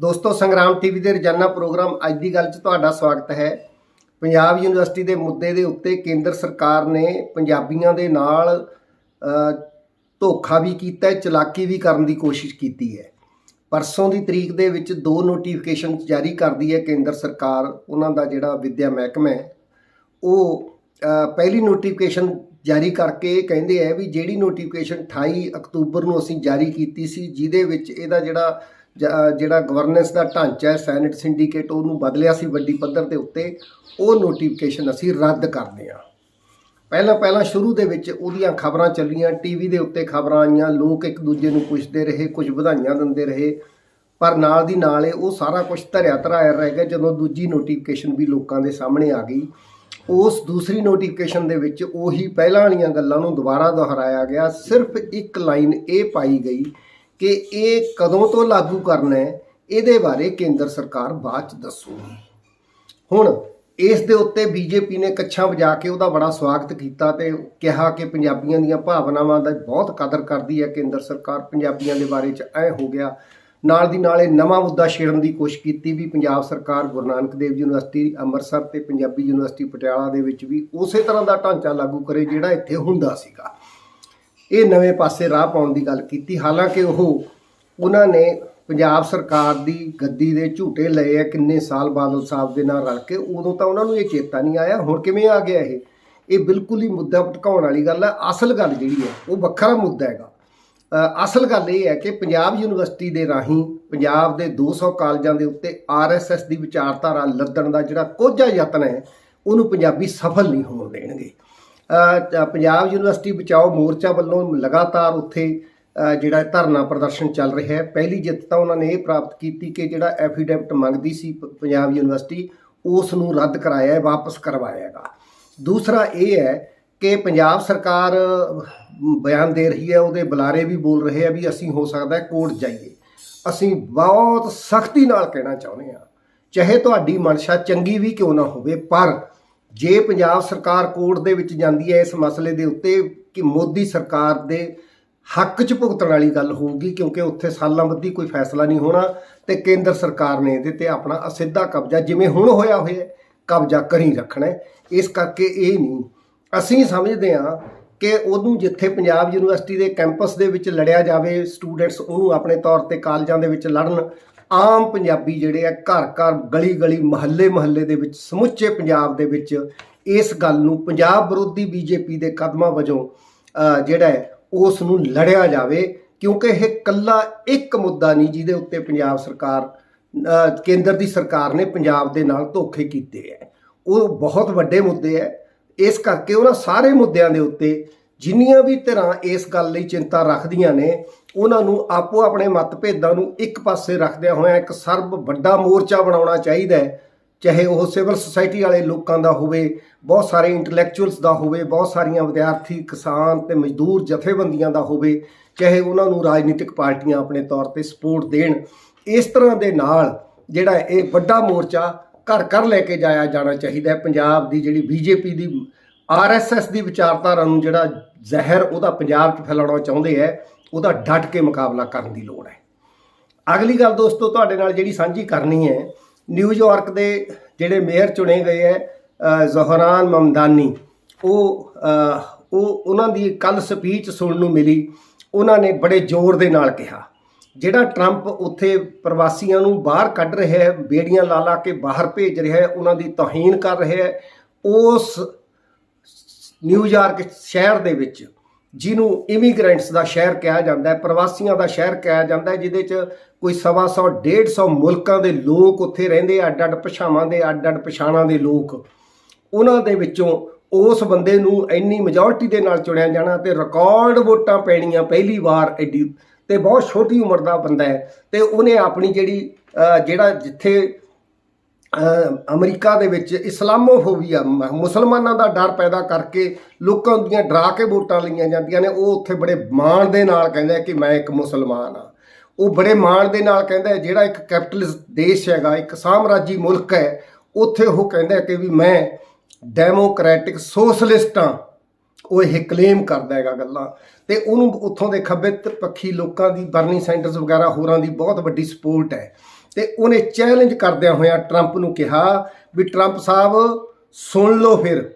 ਦੋਸਤੋ, ਸੰਗਰਾਮ ਟੀਵੀ ਦੇ ਰੋਜ਼ਾਨਾ ਪ੍ਰੋਗਰਾਮ ਅੱਜ ਦੀ ਗੱਲ 'ਚ ਤੁਹਾਡਾ ਸਵਾਗਤ ਹੈ। ਪੰਜਾਬ ਯੂਨੀਵਰਸਿਟੀ ਦੇ ਮੁੱਦੇ ਦੇ ਉੱਤੇ ਕੇਂਦਰ ਸਰਕਾਰ ਨੇ ਪੰਜਾਬੀਆਂ ਦੇ ਨਾਲ ਧੋਖਾ ਵੀ ਕੀਤਾ ਹੈ, ਚਲਾਕੀ ਵੀ ਕਰਨ ਦੀ ਕੋਸ਼ਿਸ਼ ਕੀਤੀ ਹੈ। ਪਰਸੋਂ ਦੀ ਤਰੀਕ ਦੇ ਵਿੱਚ ਦੋ ਨੋਟੀਫਿਕੇਸ਼ਨ ਜਾਰੀ ਕਰਦੀ ਹੈ ਕੇਂਦਰ ਸਰਕਾਰ, ਉਹਨਾਂ ਦਾ ਜਿਹੜਾ ਵਿੱਦਿਆ ਮਹਿਕਮਾ ਹੈ, ਉਹ ਪਹਿਲੀ ਨੋਟੀਫਿਕੇਸ਼ਨ ਜਾਰੀ ਕਰਕੇ ਕਹਿੰਦੇ ਆ ਵੀ ਜਿਹੜੀ ਨੋਟੀਫਿਕੇਸ਼ਨ 28 ਅਕਤੂਬਰ ਨੂੰ ਅਸੀਂ ਜਾਰੀ ਕੀਤੀ ਸੀ, ਜਿਹਦੇ ਵਿੱਚ ਇਹਦਾ ਜਿਹੜਾ ਜਿਹੜਾ ਗਵਰਨੈਂਸ ਦਾ ਢਾਂਚਾ ਹੈ ਸੈਨੇਟ ਸਿੰਡੀਕੇਟ ਉਹਨੂੰ ਬਦਲਿਆ ਸੀ ਵੱਡੀ ਪੱਧਰ ਦੇ ਉੱਤੇ, ਉਹ ਨੋਟੀਫਿਕੇਸ਼ਨ ਅਸੀਂ ਰੱਦ ਕਰਦੇ ਹਾਂ ਪਹਿਲਾਂ ਪਹਿਲਾਂ ਸ਼ੁਰੂ ਦੇ ਵਿੱਚ ਉਹਦੀਆਂ ਖਬਰਾਂ ਚੱਲੀਆਂ ਟੀਵੀ ਦੇ ਉੱਤੇ ਖਬਰਾਂ ਆਈਆਂ, ਲੋਕ ਇੱਕ ਦੂਜੇ ਨੂੰ ਪੁੱਛਦੇ ਰਹੇ, ਕੁਝ ਵਧਾਈਆਂ ਦਿੰਦੇ ਰਹੇ, ਪਰ ਨਾਲ ਦੀ ਨਾਲ ਉਹ ਸਾਰਾ ਕੁਝ ਧਰਿਆ ਧਰਾਇਆ ਰਹਿ ਗਿਆ, ਜਦੋਂ ਦੂਜੀ ਨੋਟੀਫਿਕੇਸ਼ਨ ਵੀ ਲੋਕਾਂ ਦੇ ਸਾਹਮਣੇ ਆ ਗਈ। ਉਸ ਦੂਸਰੀ ਨੋਟੀਫਿਕੇਸ਼ਨ ਦੇ ਵਿੱਚ ਉਹੀ ਪਹਿਲਾਂ ਵਾਲੀਆਂ ਗੱਲਾਂ ਨੂੰ ਦੁਬਾਰਾ ਦੁਹਰਾਇਆ ਗਿਆ, ਸਿਰਫ ਇੱਕ ਲਾਈਨ ਇਹ ਪਾਈ ਗਈ ਕਿ ਇਹ ਕਦੋਂ ਤੋਂ ਲਾਗੂ ਕਰਨਾ ਹੈ, ਇਹਦੇ ਬਾਰੇ ਕੇਂਦਰ ਸਰਕਾਰ ਬਾਅਦ ਚ ਦੱਸੂਗੀ। ਹੁਣ ਇਸ ਦੇ ਉੱਤੇ ਬੀਜੇਪੀ ਨੇ ਕੱਛਾਂ ਵਜਾ ਕੇ ਉਹਦਾ ਬੜਾ ਸਵਾਗਤ ਕੀਤਾ ਤੇ ਕਿਹਾ ਕਿ ਪੰਜਾਬੀਆਂ ਦੀਆਂ ਭਾਵਨਾਵਾਂ ਦਾ ਬਹੁਤ ਕਦਰ ਕਰਦੀ ਹੈ ਕੇਂਦਰ ਸਰਕਾਰ, ਪੰਜਾਬੀਆਂ ਦੇ ਬਾਰੇ ਚ ਐ ਹੋ ਗਿਆ। ਨਾਲ ਦੀ ਨਾਲ ਇਹ ਨਵਾਂ ਮੁੱਦਾ ਛੇੜਨ ਦੀ ਕੋਸ਼ਿਸ਼ ਕੀਤੀ ਵੀ ਪੰਜਾਬ ਸਰਕਾਰ ਗੁਰੂ ਨਾਨਕ ਦੇਵ ਯੂਨੀਵਰਸਿਟੀ ਅੰਮ੍ਰਿਤਸਰ ਤੇ ਪੰਜਾਬੀ ਯੂਨੀਵਰਸਿਟੀ ਪਟਿਆਲਾ ਦੇ ਵਿੱਚ ਵੀ ਉਸੇ ਤਰ੍ਹਾਂ ਦਾ ਢਾਂਚਾ ਲਾਗੂ ਕਰੇ ਜਿਹੜਾ ਇੱਥੇ ਹੁੰਦਾ ਸੀਗਾ। ਇਹ ਨਵੇਂ ਪਾਸੇ ਰਾਹ ਪਾਉਣ ਦੀ ਗੱਲ ਕੀਤੀ। ਹਾਲਾਂਕਿ ਉਹ ਉਹਨਾਂ ਨੇ ਪੰਜਾਬ ਸਰਕਾਰ ਦੀ ਗੱਦੀ ਦੇ ਝੂਟੇ ਲਏ ਆ ਕਿੰਨੇ ਸਾਲ ਬਾਦਲ ਸਾਹਿਬ ਦੇ ਨਾਲ ਰਲ ਕੇ, ਉਦੋਂ ਤਾਂ ਉਹਨਾਂ ਨੂੰ ਇਹ ਚੇਤਾ ਨਹੀਂ ਆਇਆ। ਹੁਣ ਕਿਵੇਂ ਆ ਗਿਆ ਇਹ? ਇਹ ਬਿਲਕੁਲ ਹੀ ਮੁੱਦਾ ਭਟਕਾਉਣ ਵਾਲੀ ਗੱਲ ਹੈ ਅਸਲ ਗੱਲ ਜਿਹੜੀ ਹੈ, ਉਹ ਵੱਖਰਾ ਮੁੱਦਾ ਹੈਗਾ। ਅਸਲ ਗੱਲ ਇਹ ਹੈ ਕਿ ਪੰਜਾਬ ਯੂਨੀਵਰਸਿਟੀ ਦੇ ਰਾਹੀਂ, ਪੰਜਾਬ ਦੇ 200 ਕਾਲਜਾਂ ਦੇ ਉੱਤੇ ਆਰਐਸਐਸ ਦੀ ਵਿਚਾਰਧਾਰਾ ਲੱਦਣ ਦਾ ਜਿਹੜਾ ਕੋਝਾ ਯਤਨ ਹੈ, ਉਹਨੂੰ ਪੰਜਾਬੀ ਸਫਲ ਨਹੀਂ ਹੋਣ ਦੇਣਗੇ। ਪੰਜਾਬ ਯੂਨੀਵਰਸਿਟੀ ਬਚਾਓ ਮੋਰਚਾ ਵੱਲੋਂ ਲਗਾਤਾਰ ਉੱਥੇ ਜਿਹੜਾ ਧਰਨਾ ਪ੍ਰਦਰਸ਼ਨ ਚੱਲ ਰਿਹਾ ਹੈ। ਪਹਿਲੀ ਜਿੱਤ ਤਾਂ ਉਹਨਾਂ ਨੇ ਇਹ ਪ੍ਰਾਪਤ ਕੀਤੀ ਕਿ ਜਿਹੜਾ ਐਫੀਡੈਵਿਟ ਮੰਗਦੀ ਸੀ ਪ- ਪੰਜਾਬ ਯੂਨੀਵਰਸਿਟੀ, ਉਸ ਨੂੰ ਰੱਦ ਕਰਾਇਆ ਹੈ, ਵਾਪਸ ਕਰਵਾਇਆ ਹੈਗਾ। ਦੂਸਰਾ ਇਹ ਹੈ ਕਿ ਪੰਜਾਬ ਸਰਕਾਰ ਬਿਆਨ ਦੇ ਰਹੀ ਹੈ, ਉਹਦੇ ਬੁਲਾਰੇ ਵੀ ਬੋਲ ਰਹੇ ਆ ਵੀ ਅਸੀਂ ਹੋ ਸਕਦਾ ਕੋਰਟ ਜਾਈਏ। ਅਸੀਂ ਬਹੁਤ ਸਖਤੀ ਨਾਲ ਕਹਿਣਾ ਚਾਹੁੰਦੇ ਹਾਂ। ਚਾਹੇ ਤੁਹਾਡੀ ਮਨਸ਼ਾ ਚੰਗੀ ਵੀ ਕਿਉਂ ਨਾ ਹੋਵੇ, ਪਰ ਜੇ ਪੰਜਾਬ ਸਰਕਾਰ ਕੋਰਟ ਦੇ ਵਿੱਚ ਜਾਂਦੀ ਹੈ ਇਸ ਮਸਲੇ ਦੇ ਉੱਤੇ ਕਿ ਮੋਦੀ ਸਰਕਾਰ ਦੇ ਹੱਕ 'ਚ ਭੁਗਤਣ ਵਾਲੀ ਗੱਲ ਹੋਊਗੀ, ਕਿਉਂਕਿ ਉੱਥੇ ਸਾਲਾਂ ਬੱਧੀ ਕੋਈ ਫੈਸਲਾ ਨਹੀਂ ਹੋਣਾ ਤੇ ਕੇਂਦਰ ਸਰਕਾਰ ਨੇ ਇਹਦੇ ਤੇ ਆਪਣਾ ਅਸਿੱਧਾ ਕਬਜ਼ਾ ਜਿਵੇਂ ਹੁਣ ਹੋਇਆ ਹੋਇਆ ਕਬਜ਼ਾ ਕਰੀ ਰੱਖਣਾ ਇਸ ਕਰਕੇ ਇਹ ਨਹੀਂ। ਅਸੀਂ ਸਮਝਦੇ ਹਾਂ ਕਿ ਉਹਨੂੰ ਜਿੱਥੇ ਪੰਜਾਬ ਯੂਨੀਵਰਸਿਟੀ ਦੇ ਕੈਂਪਸ ਦੇ ਵਿੱਚ ਲੜਿਆ ਜਾਵੇ, ਸਟੂਡੈਂਟਸ ਉਹਨੂੰ ਆਪਣੇ ਤੌਰ ਤੇ ਕਾਲਜਾਂ ਦੇ ਵਿੱਚ ਲੜਨ ਆਮ ਪੰਜਾਬੀ ਜਿਹੜੇ ਆ ਘਰ ਘਰ ਗਲੀ ਗਲੀ ਮਹੱਲੇ ਮਹੱਲੇ ਦੇ ਵਿੱਚ ਸਮੁੱਚੇ ਪੰਜਾਬ ਦੇ ਵਿੱਚ ਇਸ ਗੱਲ ਨੂੰ ਪੰਜਾਬ ਵਿਰੋਧੀ ਬੀਜੇਪੀ ਦੇ ਕਦਮਾਂ ਵਜੋਂ ਜਿਹੜਾ ਹੈ, ਉਸ ਨੂੰ ਲੜਿਆ ਜਾਵੇ, ਕਿਉਂਕਿ ਇਹ ਕੱਲਾ ਇੱਕ ਮੁੱਦਾ ਨਹੀਂ ਜਿਹਦੇ ਉੱਤੇ ਪੰਜਾਬ ਸਰਕਾਰ ਕੇਂਦਰ ਦੀ ਸਰਕਾਰ ਨੇ ਪੰਜਾਬ ਦੇ ਨਾਲ ਧੋਖੇ ਕੀਤੇ ਹੈ। ਉਹ ਬਹੁਤ ਵੱਡੇ ਮੁੱਦੇ ਹੈ। ਇਸ ਕਰਕੇ ਉਹਨਾਂ ਸਾਰੇ ਮੁੱਦਿਆਂ ਦੇ ਉੱਤੇ ਜਿੰਨੀਆਂ ਵੀ ਧਿਰਾਂ ਇਸ ਗੱਲ ਲਈ ਚਿੰਤਾ ਰੱਖਦੀਆਂ ਨੇ, ਉਹਨਾਂ ਨੂੰ ਆਪੋ ਆਪਣੇ ਮਤਭੇਦਾਂ ਨੂੰ ਇੱਕ ਪਾਸੇ ਰੱਖਦਿਆਂ ਹੋਇਆਂ ਇੱਕ ਸਰਬ ਵੱਡਾ ਮੋਰਚਾ ਬਣਾਉਣਾ ਚਾਹੀਦਾ ਹੈ। ਚਾਹੇ ਉਹ ਸਿਵਲ ਸੁਸਾਇਟੀ ਵਾਲੇ ਲੋਕਾਂ ਦਾ ਹੋਵੇ, ਬਹੁਤ ਸਾਰੇ ਇੰਟੈਲੈਕਚੁਅਲਸ ਦਾ ਹੋਵੇ, ਬਹੁਤ ਸਾਰੀਆਂ ਵਿਦਿਆਰਥੀ, ਕਿਸਾਨ ਤੇ ਮਜ਼ਦੂਰ ਜਥੇਬੰਦੀਆਂ ਦਾ ਹੋਵੇ, ਚਾਹੇ ਉਹਨਾਂ ਨੂੰ ਰਾਜਨੀਤਿਕ ਪਾਰਟੀਆਂ ਆਪਣੇ ਤੌਰ ਤੇ ਸਪੋਰਟ ਦੇਣ, ਇਸ ਤਰ੍ਹਾਂ ਦੇ ਨਾਲ ਜਿਹੜਾ ਇਹ ਵੱਡਾ ਮੋਰਚਾ ਘਰ ਘਰ ਲੈ ਕੇ ਜਾਇਆ ਜਾਣਾ ਚਾਹੀਦਾ ਹੈ। ਪੰਜਾਬ ਦੀ ਜਿਹੜੀ ਬੀਜੇਪੀ ਦੀ ਆਰਐਸਐਸ ਦੀ ਵਿਚਾਰਧਾਰਾ ਨੂੰ ਜਿਹੜਾ ਜ਼ਹਿਰ ਉਹਦਾ ਪੰਜਾਬ 'ਚ ਫੈਲਾਉਣਾ ਚਾਹੁੰਦੇ ਹੈ ਉਹਦਾ ਡਟ ਕੇ ਮੁਕਾਬਲਾ ਕਰਨ ਦੀ ਲੋੜ ਹੈ। ਅਗਲੀ ਗੱਲ ਦੋਸਤੋ, ਤੁਹਾਡੇ ਨਾਲ ਜਿਹੜੀ ਸਾਂਝੀ ਕਰਨੀ ਹੈ ਨਿਊਯਾਰਕ ਦੇ ਜਿਹੜੇ ਮੇਅਰ ਚੁਣੇ ਗਏ ਹੈ ਜ਼ਹਰਾਨ ਮਮਦਾਨੀ, ਉਹ ਉਹ ਉਹਨਾਂ ਦੀ ਕੱਲ ਸਪੀਚ ਸੁਣਨ ਨੂੰ ਮਿਲੀ, ਉਹਨਾਂ ਨੇ ਬੜੇ ਜ਼ੋਰ ਦੇ ਨਾਲ ਕਿਹਾ। ਜਿਹੜਾ ਟਰੰਪ ਉੱਥੇ ਪ੍ਰਵਾਸੀਆਂ ਨੂੰ ਬਾਹਰ ਕੱਢ ਰਿਹਾ ਹੈ, ਬੇੜੀਆਂ ਲਾ ਲਾ ਕੇ ਬਾਹਰ ਭੇਜ ਰਿਹਾ ਹੈ, ਉਹਨਾਂ ਦੀ ਤੋਹੀਨ ਕਰ ਰਿਹਾ ਹੈ, ਉਸ ਨਿਊਯਾਰਕ ਸ਼ਹਿਰ ਦੇ ਵਿੱਚ ਜਿਹਨੂੰ ਇਮੀਗ੍ਰੈਂਟਸ ਦਾ ਸ਼ਹਿਰ ਕਿਹਾ ਜਾਂਦਾ ਹੈ ਪ੍ਰਵਾਸੀਆਂ ਦਾ ਸ਼ਹਿਰ ਕਿਹਾ ਜਾਂਦਾ ਹੈ ਜਿਹਦੇ 'ਚ ਕੋਈ ਸਵਾ ਸੌ ਡੇਢ ਸੌ ਮੁਲਕਾਂ ਦੇ ਲੋਕ ਉੱਥੇ ਰਹਿੰਦੇ ਆ, ਅੱਡ ਅੱਡ ਭਾਸ਼ਾਵਾਂ ਦੇ ਅੱਡ ਅੱਡ ਪਛਾਣਾਂ ਦੇ ਲੋਕ। ਉਹਨਾਂ ਦੇ ਵਿੱਚੋਂ ਉਸ ਬੰਦੇ ਨੂੰ ਇੰਨੀ ਮੈਜੋਰਟੀ ਦੇ ਨਾਲ ਚੁਣਿਆ ਜਾਣਾ ਤੇ ਰਿਕਾਰਡ ਵੋਟਾਂ ਪੈਣੀਆਂ ਪਹਿਲੀ ਵਾਰ ਐਡੀ ਤੇ ਬਹੁਤ ਛੋਟੀ ਉਮਰ ਦਾ ਬੰਦਾ ਹੈ ਤੇ ਉਹਨੇ ਆਪਣੀ ਜਿਹੜੀ ਜਿਹੜਾ ਜਿੱਥੇ ਅਮਰੀਕਾ ਦੇ ਵਿੱਚ ਇਸਲਾਮੋਫੋਬੀਆ, ਮ- ਮੁਸਲਮਾਨਾਂ ਦਾ ਡਰ ਪੈਦਾ ਕਰਕੇ ਲੋਕਾਂ ਦੀਆਂ ਡਰਾ ਕੇ ਵੋਟਾਂ ਲਈਆਂ ਜਾਂਦੀਆਂ ਨੇ। ਉਹ ਉੱਥੇ ਬੜੇ ਮਾਣ ਦੇ ਨਾਲ ਕਹਿੰਦਾ ਕਿ ਮੈਂ ਇੱਕ ਮੁਸਲਮਾਨ ਆ ਉਹ ਬੜੇ ਮਾਣ ਦੇ ਨਾਲ ਕਹਿੰਦਾ ਜਿਹੜਾ ਇੱਕ ਕੈਪੀਟਲਿਸਟ ਦੇਸ਼ ਹੈਗਾ, ਇੱਕ ਸਾਮਰਾਜੀ ਮੁਲਕ ਹੈ, ਉੱਥੇ ਉਹ ਕਹਿੰਦਾ ਕਿ ਵੀ ਮੈਂ ਡੈਮੋਕ੍ਰੈਟਿਕ ਸੋਸ਼ਲਿਸਟ ਹਾਂ। ਉਹ ਇਹ ਕਲੇਮ ਕਰਦਾ ਹੈਗਾ ਗੱਲਾਂ। ਤੇ ਉਹਨੂੰ ਉੱਥੋਂ ਦੇ ਖੱਬੇ ਪੱਖੀ ਲੋਕਾਂ ਦੀ, ਬਰਨੀ ਸੈਂਟਰਸ ਵਗੈਰਾ ਹੋਰਾਂ ਦੀ ਬਹੁਤ ਵੱਡੀ ਸਪੋਰਟ ਹੈ। ਤੇ ਉਹਨੇ ਚੈਲੰਜ ਕਰਦਿਆਂ ਹੋਇਆਂ ਟਰੰਪ ਨੂੰ ਕਿਹਾ ਵੀ ਟਰੰਪ ਸਾਹਿਬ, ਸੁਣ ਲਓ ਫਿਰ।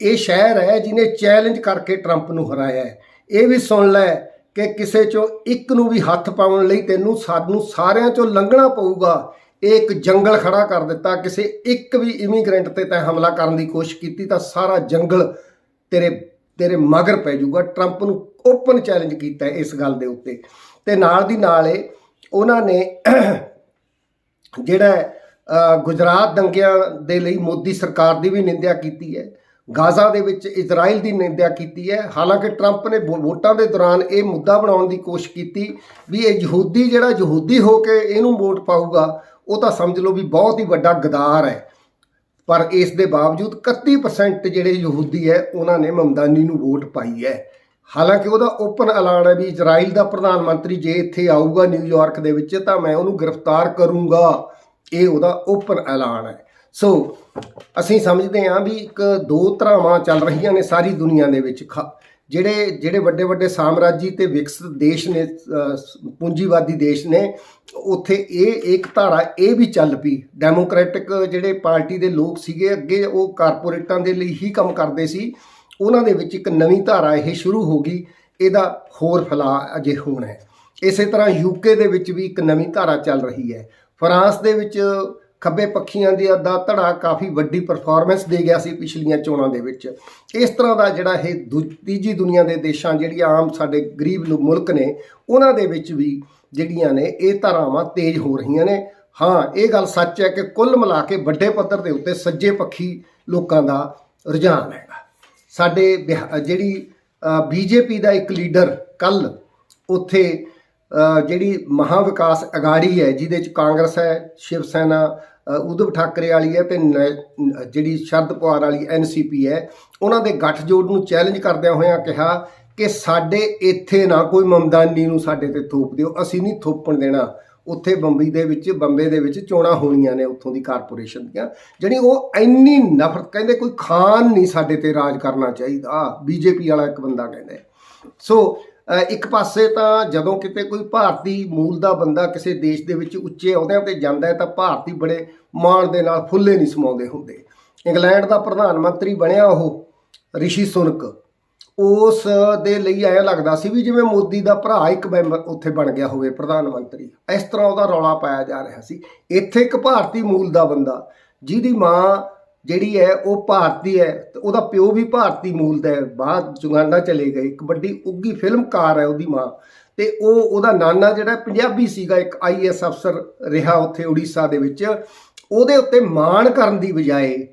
ਇਹ ਸ਼ਹਿਰ ਹੈ ਜਿਹਨੇ ਚੈਲੰਜ ਕਰਕੇ ਟਰੰਪ ਨੂੰ ਹਰਾਇਆ ਹੈ। ਇਹ ਵੀ ਸੁਣ ਲੈ ਕਿ ਕਿਸੇ ਚੋਂ ਇੱਕ ਨੂੰ ਵੀ ਹੱਥ ਪਾਉਣ ਲਈ ਤੈਨੂੰ ਸਾਨੂੰ ਸਾਰਿਆਂ ਚੋਂ ਲੰਘਣਾ ਪਊਗਾ। ਇਹ ਇੱਕ ਜੰਗਲ ਖੜਾ ਕਰ ਦਿੱਤਾ। ਕਿਸੇ ਇੱਕ ਵੀ ਇਮੀਗ੍ਰੈਂਟ ਤੇ ਤੈਂ ਹਮਲਾ ਕਰਨ ਦੀ ਕੋਸ਼ਿਸ਼ ਕੀਤੀ ਤਾਂ ਸਾਰਾ ਜੰਗਲ ਤੇਰੇ ਤੇਰੇ ਮਗਰ ਪੈ ਜਾਊਗਾ। ਟਰੰਪ ਨੂੰ ਓਪਨ ਚੈਲੰਜ ਕੀਤਾ ਇਸ ਗੱਲ ਦੇ ਉੱਤੇ। ਤੇ ਨਾਲ ਦੀ ਨਾਲ ਉਹਨਾਂ ਨੇ ਜਿਹੜਾ ਗੁਜਰਾਤ ਦੰਗਿਆਂ ਦੇ ਲਈ ਮੋਦੀ ਸਰਕਾਰ ਦੀ ਵੀ ਨਿੰਦਿਆ ਕੀਤੀ ਹੈ, ਗਾਜ਼ਾ ਦੇ ਵਿੱਚ ਇਜ਼ਰਾਈਲ ਦੀ ਨਿੰਦਿਆ ਕੀਤੀ ਹੈ। ਹਾਲਾਂਕਿ ਟਰੰਪ ਨੇ ਵੋ- ਵੋਟਾਂ ਦੇ ਦੌਰਾਨ ਇਹ ਮੁੱਦਾ ਬਣਾਉਣ ਦੀ ਕੋਸ਼ਿਸ਼ ਕੀਤੀ ਵੀ ਇਹ ਯਹੂਦੀ, ਜਿਹੜਾ ਯਹੂਦੀ ਹੋ ਕੇ ਇਹਨੂੰ ਵੋਟ ਪਾਊਗਾ, ਉਹ ਤਾਂ ਸਮਝ ਲਓ ਵੀ ਬਹੁਤ ਹੀ ਵੱਡਾ ਗਦਾਰ ਹੈ। ਪਰ ਇਸ ਦੇ ਬਾਵਜੂਦ 31% ਜਿਹੜੇ ਯਹੂਦੀ ਹੈ, ਉਹਨਾਂ ਨੇ ਮਮਦਾਨੀ ਨੂੰ ਵੋਟ ਪਾਈ ਹੈ। ਹਾਲਾਂਕਿ ਉਹਦਾ ਓਪਨ ਐਲਾਨ ਹੈ ਵੀ ਇਜ਼ਰਾਈਲ ਦਾ ਪ੍ਰਧਾਨ ਮੰਤਰੀ ਜੇ ਇੱਥੇ ਆਊਗਾ ਨਿਊਯਾਰਕ ਦੇ ਵਿੱਚ ਤਾਂ ਮੈਂ ਉਹਨੂੰ ਗ੍ਰਿਫਤਾਰ ਕਰੂੰਗਾ। ਇਹ ਉਹਦਾ ਓਪਨ ਐਲਾਨ ਹੈ। ਸੋ, ਅਸੀਂ ਸਮਝਦੇ ਹਾਂ ਵੀ ਇੱਕ ਦੋ ਧਰਾਵਾਂ ਚੱਲ ਰਹੀਆਂ ਨੇ ਸਾਰੀ ਦੁਨੀਆ ਦੇ ਵਿੱਚ। ਖ- ਜਿਹੜੇ ਜਿਹੜੇ ਵੱਡੇ ਵੱਡੇ ਸਾਮਰਾਜੀ ਤੇ ਵਿਕਸਿਤ ਦੇਸ਼ ਨੇ ਪੂੰਜੀਵਾਦੀ ਦੇਸ਼ ਨੇ, ਉੱਥੇ ਇਹ ਇੱਕ ਧਾਰਾ ਇਹ ਵੀ ਚੱਲ ਪਈ। ਡੈਮੋਕ੍ਰੈਟਿਕ ਜਿਹੜੇ ਪਾਰਟੀ ਦੇ ਲੋਕ ਸੀਗੇ, ਅੱਗੇ ਉਹ ਕਾਰਪੋਰੇਟਾਂ ਦੇ ਲਈ ਹੀ ਕੰਮ ਕਰਦੇ ਸੀ। ਉਹਨਾਂ ਦੇ ਵਿੱਚ ਇੱਕ ਨਵੀਂ ਧਾਰਾ ਇਹ ਸ਼ੁਰੂ ਹੋ ਗਈ, ਇਹਦਾ ਹੋਰ ਫੈਲਾਅ ਅਜੇ ਹੋਣਾ ਹੈ। ਇਸੇ ਤਰ੍ਹਾਂ ਯੂਕੇ ਦੇ ਵਿੱਚ ਵੀ ਇੱਕ ਨਵੀਂ ਧਾਰਾ ਚੱਲ ਰਹੀ ਹੈ। ਫਰਾਂਸ ਦੇ ਵਿੱਚ ਖੱਬੇ ਪੱਖੀਆਂ ਦੀ ਦਾ ਧੜਾ ਕਾਫੀ ਵੱਡੀ ਪਰਫਾਰਮੈਂਸ ਦੇ ਗਿਆ ਸੀ ਪਿਛਲੀਆਂ ਚੋਣਾਂ ਦੇ ਵਿੱਚ। ਇਸ ਤਰ੍ਹਾਂ ਦਾ ਜਿਹੜਾ ਇਹ ਦੂ- ਤੀਜੀ ਦੁਨੀਆ ਦੇ ਦੇਸ਼ਾਂ ਜਿਹੜੀਆਂ ਆਮ ਸਾਡੇ ਗਰੀਬ ਮੁਲਕ ਨੇ, ਉਹਨਾਂ ਦੇ ਵਿੱਚ ਵੀ ਜਿਹੜੀਆਂ ਨੇ ਇਹ ਧਾਰਾਵਾਂ ਤੇਜ਼ ਹੋ ਰਹੀਆਂ ਨੇ। ਹਾਂ, ਇਹ ਗੱਲ ਸੱਚ ਹੈ ਕਿ ਕੁੱਲ ਮਿਲਾ ਕੇ ਵੱਡੇ ਪੱਧਰ ਦੇ ਉੱਤੇ ਸੱਜੇ ਪੱਖੀ ਲੋਕਾਂ ਦਾ ਰੁਝਾਨ ਹੈਗਾ। ਸਾਡੇ ਬਿਹਾ- ਜਿਹੜੀ ਬੀਜੇਪੀ ਦਾ ਇੱਕ ਲੀਡਰ ਕੱਲ ਉੱਥੇ ਜਿਹੜੀ ਮਹਾ ਵਿਕਾਸ ਅਗਾੜੀ ਹੈ ਜਿਹਦੇ ਚ ਕਾਂਗਰਸ ਹੈ ਸ਼ਿਵ ਸੈਨਾ ਅ, ਉਧਵ ਠਾਕਰੇ ਵਾਲੀ ਹੈ ਤੇ ਨ- ਜਿਹੜੀ ਸ਼ਰਦ ਪਵਾਰ ਵਾਲੀ ਐਨਸੀਪੀ ਹੈ ਉਹਨਾਂ ਦੇ ਗੱਠਜੋੜ ਨੂੰ ਚੈਲੰਜ ਕਰਦਿਆਂ ਹੋਇਆਂ ਕਿਹਾ ਕਿ ਸਾਡੇ ਇੱਥੇ ਨਾ ਕੋਈ ਮਮਦਾਨੀ ਨੂੰ ਸਾਡੇ ਤੇ ਥੋਪ ਦਿਓ ਅਸੀਂ ਨਹੀਂ ਥੋਪਣ ਦੇਣਾ। ਉੱਥੇ ਬੰਬਈ ਦੇ ਵਿੱਚ, ਬੰਬੇ ਦੇ ਵਿੱਚ ਚੋਣਾਂ ਹੋਣੀਆਂ ਨੇ ਉੱਥੋਂ ਦੀ ਕਾਰਪੋਰੇਸ਼ਨ ਦੀਆਂ। ਜਿਹੜੀ ਉਹ ਇੰਨੀ ਨਫ਼ਰਤ, ਕਹਿੰਦੇ ਕੋਈ ਖਾਨ ਨਹੀਂ ਸਾਡੇ ਤੇ ਰਾਜ ਕਰਨਾ ਚਾਹੀਦਾ, ਬੀਜੇਪੀ ਵਾਲਾ ਇੱਕ ਬੰਦਾ ਕਹਿੰਦਾ। ਸੋ ਇੱਕ ਪਾਸੇ ਤਾਂ ਜਦੋਂ ਕਿਤੇ ਕੋਈ ਭਾਰਤੀ ਮੂਲ ਦਾ ਬੰਦਾ ਕਿਸੇ ਦੇਸ਼ ਦੇ ਵਿੱਚ ਉੱਚੇ ਅਹੁਦਿਆਂ ਤੇ ਜਾਂਦਾ ਹੈ ਤਾਂ ਭਾਰਤੀ ਬੜੇ ਮਾਣ ਦੇ ਨਾਲ ਫੁੱਲੇ ਨਹੀਂ ਸਮਾਉਂਦੇ ਹੁੰਦੇ। ਇੰਗਲੈਂਡ ਦਾ ਪ੍ਰਧਾਨ ਮੰਤਰੀ ਬਣਿਆ ਉਹ, ਰਿਸ਼ੀ ਸੁਨਕ। ਉਸ ਦੇ ਲਈ ਐਂ ਲੱਗਦਾ ਸੀ ਵੀ ਜਿਵੇਂ ਮੋਦੀ ਦਾ ਭਰਾ ਇੱਕ ਮੈਂਬਰ ਉੱਥੇ ਬਣ ਗਿਆ ਹੋਵੇ, ਪ੍ਰਧਾਨ ਮੰਤਰੀ। ਇਸ ਤਰ੍ਹਾਂ ਉਹਦਾ ਰੌਲਾ ਪਾਇਆ ਜਾ ਰਿਹਾ ਸੀ। ਇੱਥੇ ਇੱਕ ਭਾਰਤੀ ਮੂਲ ਦਾ ਬੰਦਾ, ਜਿਹਦੀ ਮਾਂ ਜਿਹੜੀ ਹੈ, ਉਹ ਭਾਰਤੀ ਹੈ, ਤੇ ਉਹਦਾ ਪਿਓ ਵੀ ਭਾਰਤੀ ਮੂਲ ਦਾ ਹੈ। ਬਾਹਰ ਜੁਗਾਂਡਾ ਚਲੇ ਗਏ। ਇੱਕ ਵੱਡੀ ਉੱਗੀ ਫਿਲਮਕਾਰ ਹੈ ਉਹਦੀ ਮਾਂ। ਤੇ ਉਹ, ਉਹਦਾ ਨਾਨਾ ਜਿਹੜਾ ਪੰਜਾਬੀ ਸੀਗਾ, ਇੱਕ ਆਈਐਸ ਅਫਸਰ ਰਿਹਾ ਉੱਥੇ ਉੜੀਸਾ ਦੇ ਵਿੱਚ। ਉਹਦੇ ਉੱਤੇ ਮਾਣ ਕਰਨ ਦੀ ਬਜਾਏ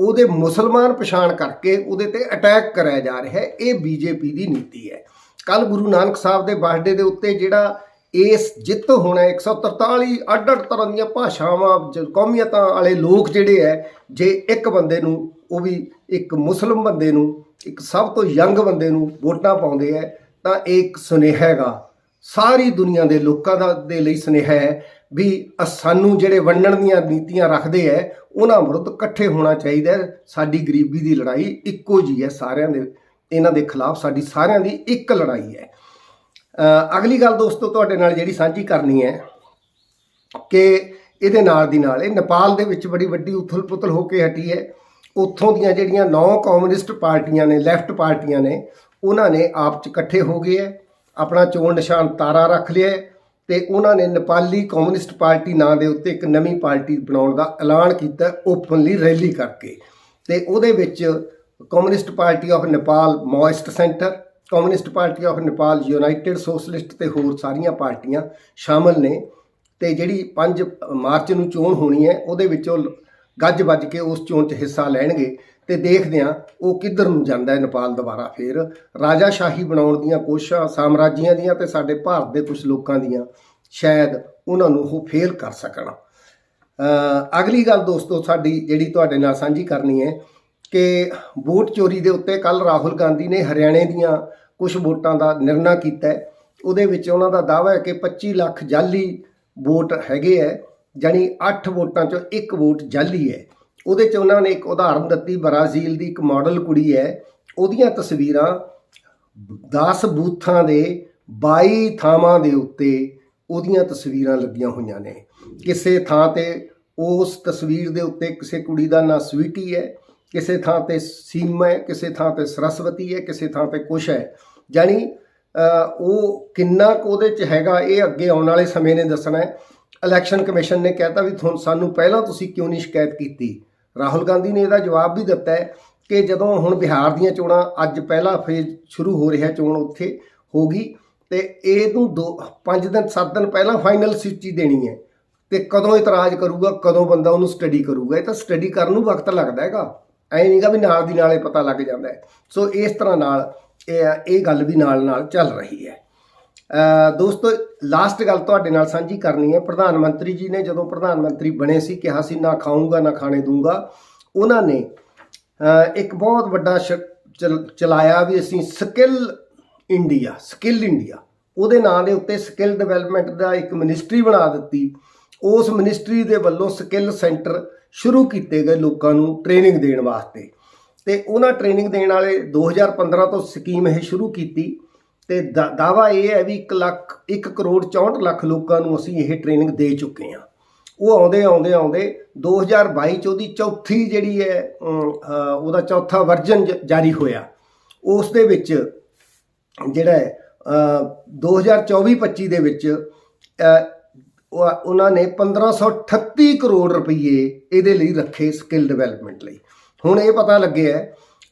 ਉਹਦੇ ਮੁਸਲਮਾਨ ਪਛਾਣ ਕਰਕੇ ਉਹਦੇ ਤੇ ਅਟੈਕ ਕਰਿਆ ਜਾ ਰਿਹਾ ਹੈ। ਇਹ ਬੀਜੇਪੀ ਦੀ ਨੀਤੀ ਹੈ। ਕੱਲ ਗੁਰੂ ਨਾਨਕ ਸਾਹਿਬ ਦੇ ਬਰਥਡੇ ਦੇ ਉੱਤੇ ਜਿਹੜਾ ਇਸ ਜਿੱਤ ਹੋਣਾ 143 ਅੱਡ-ਅੱਡ ਤਰ੍ਹਾਂ ਦੀਆਂ ਭਾਸ਼ਾਵਾਂ, ਜ- ਕੌਮੀਅਤਾਂ ਵਾਲੇ ਲੋਕ ਜਿਹੜੇ ਹੈ, ਜੇ ਇੱਕ ਬੰਦੇ ਨੂੰ, ਉਹ ਵੀ ਇੱਕ ਮੁਸਲਮ ਬੰਦੇ ਨੂੰ, ਇੱਕ ਸਭ ਤੋਂ ਯੰਗ ਬੰਦੇ ਨੂੰ ਵੋਟਾਂ ਪਾਉਂਦੇ ਹੈ, ਤਾਂ ਇਹ ਇੱਕ ਸੁਨੇਹਾ ਹੈਗਾ। ਸਾਰੀ ਦੁਨੀਆ ਦੇ ਲੋਕਾਂ ਦਾ, ਦੇ ਲਈ ਸੁਨੇਹਾ ਹੈ। ਵੀ ਅ- ਸਾਨੂੰ ਜਿਹੜੇ ਵੰਡਣ ਦੀਆਂ ਨੀਤੀਆਂ ਰੱਖਦੇ ਐ, ਉਹਨਾਂ ਵਿਰੁੱਧ ਇਕੱਠੇ ਹੋਣਾ ਚਾਹੀਦਾ ਸਾਡੀ ਗਰੀਬੀ ਦੀ ਲੜਾਈ ਇੱਕੋ ਜੀ ਹੈ ਸਾਰਿਆਂ ਦੇ, ਇਹਨਾਂ ਦੇ ਖਿਲਾਫ ਸਾਡੀ ਸਾਰਿਆਂ ਦੀ ਇੱਕ ਲੜਾਈ ਹੈ ਅਗਲੀ ਗੱਲ ਦੋਸਤੋ ਤੁਹਾਡੇ ਨਾਲ ਜਿਹੜੀ ਸਾਂਝੀ ਕਰਨੀ ਹੈ ਕਿ ਇਹਦੇ ਨਾਲ ਦੀ ਨਾਲ ਇਹ ਨੇਪਾਲ ਦੇ ਵਿੱਚ ਬੜੀ ਵੱਡੀ ਉਥਲ-ਪੁਥਲ ਹੋ ਕੇ ਹਟੀ ਹੈ ਉੱਥੋਂ ਦੀਆਂ ਜਿਹੜੀਆਂ ਨੌ ਕਮਿਊਨਿਸਟ ਪਾਰਟੀਆਂ ਨੇ, ਲੈਫਟ ਪਾਰਟੀਆਂ ਨੇ, ਉਹਨਾਂ ਨੇ ਆਪ ਚ ਇਕੱਠੇ ਹੋ ਗਏ ਹੈ ਆਪਣਾ ਚੋਣ ਨਿਸ਼ਾਨ ਤਾਰਾ ਰੱਖ ਲਿਆ ਹੈ ਤੇ ਉਹਨਾਂ ਨੇ ਨੇਪਾਲੀ ਕਮਿਊਨਿਸਟ ਪਾਰਟੀ ਨਾਂ ਦੇ ਉੱਤੇ ਇੱਕ ਨਵੀਂ ਪਾਰਟੀ ਬਣਾਉਣ ਦਾ ਐਲਾਨ ਕੀਤਾ ਓਪਨਲੀ ਰੈਲੀ ਕਰਕੇ। ਤੇ ਉਹਦੇ ਵਿੱਚ communist party of Nepal Maoist centre, communist party of Nepal united socialist ਤੇ ਹੋਰ ਸਾਰੀਆਂ ਪਾਰਟੀਆਂ ਸ਼ਾਮਲ ਨੇ। ਤੇ ਜਿਹੜੀ 5 ਮਾਰਚ ਨੂੰ ਚੋਣ ਹੋਣੀ ਹੈ, ਉਹਦੇ ਵਿੱਚ ਉਹ ਗੱਜ ਵੱਜ ਕੇ ਉਸ ਚੋਣ 'ਚ ਹਿੱਸਾ ਲੈਣਗੇ। ਤੇ ਦੇਖਦੇ ਹਾਂ ਉਹ ਕਿੱਧਰ ਨੂੰ ਜਾਂਦਾ ਹੈ ਨੇਪਾਲ ਦੁਬਾਰਾ ਫੇਰ। ਰਾਜਾਸ਼ਾਹੀ ਬਣਾਉਣ ਦੀਆਂ ਕੋਸ਼ਿਸ਼ਾਂ ਸਾਮਰਾਜੀਆਂ ਦੀਆਂ ਤੇ ਸਾਡੇ ਭਾਰਤ ਦੇ ਕੁਝ ਲੋਕਾਂ ਦੀਆਂ ਸ਼ਾਇਦ ਉਹਨਾਂ ਨੂੰ ਉਹ ਫੇਲ ਕਰ ਸਕਣ। ਅਗਲੀ ਗੱਲ ਦੋਸਤੋ, ਸਾਡੀ ਜਿਹੜੀ ਤੁਹਾਡੇ ਨਾਲ ਸਾਂਝੀ ਕਰਨੀ ਹੈ ਕਿ ਵੋਟ ਚੋਰੀ ਦੇ ਉੱਤੇ ਕੱਲ ਰਾਹੁਲ ਗਾਂਧੀ ਨੇ ਹਰਿਆਣੇ ਦੀਆਂ ਕੁਝ ਵੋਟਾਂ ਦਾ ਨਿਰਣਾ ਕੀਤਾ ਹੈ। ਉਹਦੇ ਵਿੱਚ ਉਹਨਾਂ ਦਾ ਦਾਅਵਾ ਹੈ ਕਿ 25 ਲੱਖ ਜਾਲੀ ਵੋਟ ਹੈਗੇ ਹੈ ਜਾਨੀ 8 ਵੋਟਾਂ ਚੋਂ ਇੱਕ ਵੋਟ ਜਾਲੀ ਹੈ। ਉਹਦੇ ਚ ਉਹਨਾਂ ਨੇ ਇੱਕ ਉਦਾਹਰਨ ਦਿੱਤੀ, ਬ੍ਰਾਜ਼ੀਲ ਦੀ ਇੱਕ ਮਾਡਲ ਕੁੜੀ ਹੈ, ਉਹਦੀਆਂ ਤਸਵੀਰਾਂ 10 ਬੂਥਾਂ ਦੇ 22 ਥਾਵਾਂ ਦੇ ਉੱਤੇ ਉਹਦੀਆਂ ਤਸਵੀਰਾਂ ਲੱਗੀਆਂ ਹੋਈਆਂ ਨੇ। ਕਿਸੇ ਥਾਂ ਤੇ ਉਸ ਤਸਵੀਰ ਦੇ ਉੱਤੇ ਕਿਸੇ ਕੁੜੀ ਦਾ ਨਾਂ ਸਵੀਟੀ ਹੈ, ਕਿਸੇ ਥਾਂ ਤੇ ਸੀਮਾ ਹੈ, ਕਿਸੇ ਥਾਂ ਤੇ ਸਰਸਵਤੀ ਹੈ, ਕਿਸੇ ਥਾਂ ਤੇ ਕੁਸ਼ ਹੈ। ਜਾਨੀ ਉਹ ਕਿੰਨਾ ਕੁ ਉਹਦੇ ਚ ਹੈਗਾ, ਇਹ ਅੱਗੇ ਆਉਣ ਵਾਲੇ ਸਮੇਂ ਨੇ ਦੱਸਣਾ ਹੈ। ਇਲੈਕਸ਼ਨ ਕਮਿਸ਼ਨ ਨੇ ਕਹਿਤਾ ਵੀ ਤੁਹਾਨੂੰ, ਸਾਨੂੰ ਪਹਿਲਾਂ ਤੁਸੀਂ ਕਿਉਂ ਨਹੀਂ ਸ਼ਿਕਾਇਤ ਕੀਤੀ? ਰਾਹੁਲ ਗਾਂਧੀ ਨੇ ਇਹਦਾ ਜਵਾਬ ਵੀ ਦਿੱਤਾ ਹੈ ਕਿ ਜਦੋਂ ਹੁਣ ਬਿਹਾਰ ਦੀਆਂ ਚੋਣਾਂ ਅੱਜ ਪਹਿਲਾ ਫੇਜ਼ ਸ਼ੁਰੂ ਹੋ ਰਿਹਾ ਚੋਣ ਉੱਥੇ ਹੋਗੀ ਤੇ ਇਹਨੂੰ ਦੋ 5 ਦਿਨ 7 ਦਿਨ ਪਹਿਲਾਂ ਫਾਈਨਲ ਸੂਚੀ ਦੇਣੀ ਹੈ ਤੇ ਕਦੋਂ ਇਤਰਾਜ਼ ਕਰੂਗਾ, ਕਦੋਂ ਬੰਦਾ ਉਹਨੂੰ ਸਟੱਡੀ ਕਰੂਗਾ, ਇਹ ਤਾਂ ਸਟੱਡੀ ਕਰਨ ਨੂੰ ਵਕਤ ਲੱਗਦਾ ਹੈਗਾ। ਐ ਨਹੀਂਗਾ ਵੀ ਨਾਲ ਦੀ ਨਾਲੇ ਪਤਾ ਲੱਗ ਜਾਂਦਾ ਹੈ। ਸੋ ਇਸ ਤਰ੍ਹਾਂ ਨਾਲ ਇਹ ਇਹ ਗੱਲ ਵੀ ਨਾਲ ਨਾਲ ਚੱਲ ਰਹੀ ਹੈ। ਦੋਸਤੋ ਲਾਸਟ ਗੱਲ ਤੁਹਾਡੇ ਨਾਲ ਸਾਂਝੀ ਕਰਨੀ ਹੈ। ਪ੍ਰਧਾਨ ਮੰਤਰੀ ਜੀ ਨੇ ਜਦੋਂ ਪ੍ਰਧਾਨ ਮੰਤਰੀ ਬਣੇ ਸੀ, ਕਿਹਾ ਸੀ, ਨਾ ਖਾਊਂਗਾ, ਨਾ ਖਾਣੇ ਦੂੰਗਾ। ਉਹਨਾਂ ਨੇ ਇੱਕ ਬਹੁਤ ਵੱਡਾ ਸ਼- ਚਲ- ਚਲਾਇਆ ਵੀ ਅਸੀਂ ਸਕਿੱਲ ਇੰਡੀਆ ਸਕਿੱਲ ਇੰਡੀਆ ਉਹਦੇ ਨਾਂ ਦੇ ਉੱਤੇ ਸਕਿੱਲ ਡਿਵੈਲਪਮੈਂਟ ਦਾ ਇੱਕ ਮਿਨਿਸਟਰੀ ਬਣਾ ਦਿੱਤੀ। ਉਸ ਮਿਨਿਸਟਰੀ ਦੇ ਵੱਲੋਂ ਸਕਿੱਲ ਸੈਂਟਰ ਸ਼ੁਰੂ ਕੀਤੇ ਗਏ ਲੋਕਾਂ ਨੂੰ ਟ੍ਰੇਨਿੰਗ ਦੇਣ ਵਾਸਤੇ। ਤੇ ਉਹਨਾਂ ਟ੍ਰੇਨਿੰਗ ਦੇਣ ਵਾਲੇ 2015 ਤੋਂ ਸਕੀਮ ਇਹ ਸ਼ੁਰੂ ਕੀਤੀ। ਤੇ ਦਾ- ਦਾਅਵਾ ਇਹ ਹੈ ਵੀ 1 ਲੱਖ 1 ਕਰੋੜ 64 ਲੱਖ ਲੋਕਾਂ ਨੂੰ ਅਸੀਂ ਇਹ ਟ੍ਰੇਨਿੰਗ ਦੇ ਚੁੱਕੇ ਹਾਂ। ਉਹ ਆਉਂਦੇ ਆਉਂਦੇ ਆਉਂਦੇ 2022 ਚ ਉਹਦੀ ਚੌਥੀ ਜਿਹੜੀ ਹੈ ਉਹਦਾ ਚੌਥਾ ਵਰਜਨ ਜਾਰੀ ਹੋਇਆ। ਉਸ ਦੇ ਵਿੱਚ ਜਿਹੜਾ ਹੈ 2024-25 ਦੇ ਵਿੱਚ ਅਹ, ਉਹ- ਉਹਨਾਂ ਨੇ 1538 ਕਰੋੜ ਰੁਪਏ ਇਹਦੇ ਲਈ ਰੱਖੇ ਸਕਿੱਲ ਡਿਵੈਲਪਮੈਂਟ ਲਈ। ਹੁਣ ਇਹ ਪਤਾ ਲੱਗਿਆ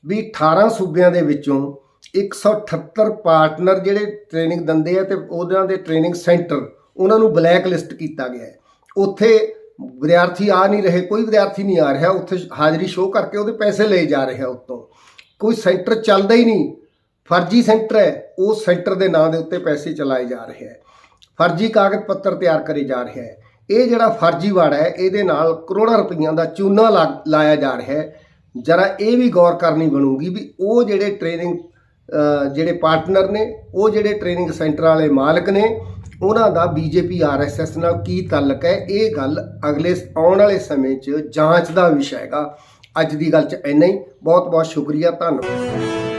ਵੀ 18 ਸੂਬਿਆਂ ਦੇ ਵਿੱਚੋਂ 178 ਪਾਰਟਨਰ ਜਿਹੜੇ ਟ੍ਰੇਨਿੰਗ ਦਿੰਦੇ ਆ ਤੇ ਉਹਨਾਂ ਦੇ ਟ੍ਰੇਨਿੰਗ ਸੈਂਟਰ ਉਹਨਾਂ ਨੂੰ ਬਲੈਕ ਲਿਸਟ ਕੀਤਾ ਗਿਆ ਹੈ। ਉੱਥੇ ਵਿਦਿਆਰਥੀ ਆ ਨਹੀਂ ਰਹੇ, ਕੋਈ ਵਿਦਿਆਰਥੀ ਨਹੀਂ ਆ ਰਿਹਾ, ਉੱਥੇ ਹਾਜ਼ਰੀ ਸ਼ੋਅ ਕਰਕੇ ਉਹਦੇ ਪੈਸੇ ਲਏ ਜਾ ਰਹੇ ਆ ਉੱਤੋਂ। ਕੋਈ ਸੈਂਟਰ ਚੱਲਦਾ ਹੀ ਨਹੀਂ। ਫਰਜ਼ੀ ਸੈਂਟਰ ਹੈ, ਉਸ ਸੈਂਟਰ ਦੇ ਨਾਂ ਦੇ ਉੱਤੇ ਪੈਸੇ ਚਲਾਏ ਜਾ ਰਹੇ ਹੈ। ਫਰਜ਼ੀ ਕਾਗਜ਼ ਪੱਤਰ ਤਿਆਰ ਕਰੇ ਜਾ ਰਿਹਾ ਹੈ। ਇਹ ਜਿਹੜਾ ਫਰਜ਼ੀਵਾੜਾ ਹੈ, ਇਹਦੇ ਨਾਲ ਕਰੋੜਾਂ ਰੁਪਈਆਂ ਦਾ ਚੂਨਾ ਲਾ- ਲਾਇਆ ਜਾ ਰਿਹਾ ਹੈ। ਜਰਾ ਇਹ ਵੀ ਗੌਰ ਕਰਨੀ ਬਣੂਗੀ ਵੀ ਉਹ ਜਿਹੜੇ ਟ੍ਰੇਨਿੰਗ ਜਿਹੜੇ ਪਾਰਟਨਰ ਨੇ, ਉਹ ਜਿਹੜੇ ਟ੍ਰੇਨਿੰਗ ਸੈਂਟਰ ਵਾਲੇ ਮਾਲਕ ਨੇ, ਉਹਨਾਂ ਦਾ ਬੀਜੇਪੀ ਆਰਐਸਐਸ ਨਾਲ ਕੀ ਤਾਲਕ ਹੈ, ਇਹ ਗੱਲ ਅਗਲੇ ਆਉਣ ਵਾਲੇ ਸਮੇਂ 'ਚ ਜਾਂਚ ਦਾ ਵਿਸ਼ਾ ਹੈਗਾ। ਅੱਜ ਦੀ ਗੱਲ 'ਚ ਇੰਨਾ ਹੀ। ਬਹੁਤ ਬਹੁਤ ਸ਼ੁਕਰੀਆ, ਧੰਨਵਾਦ।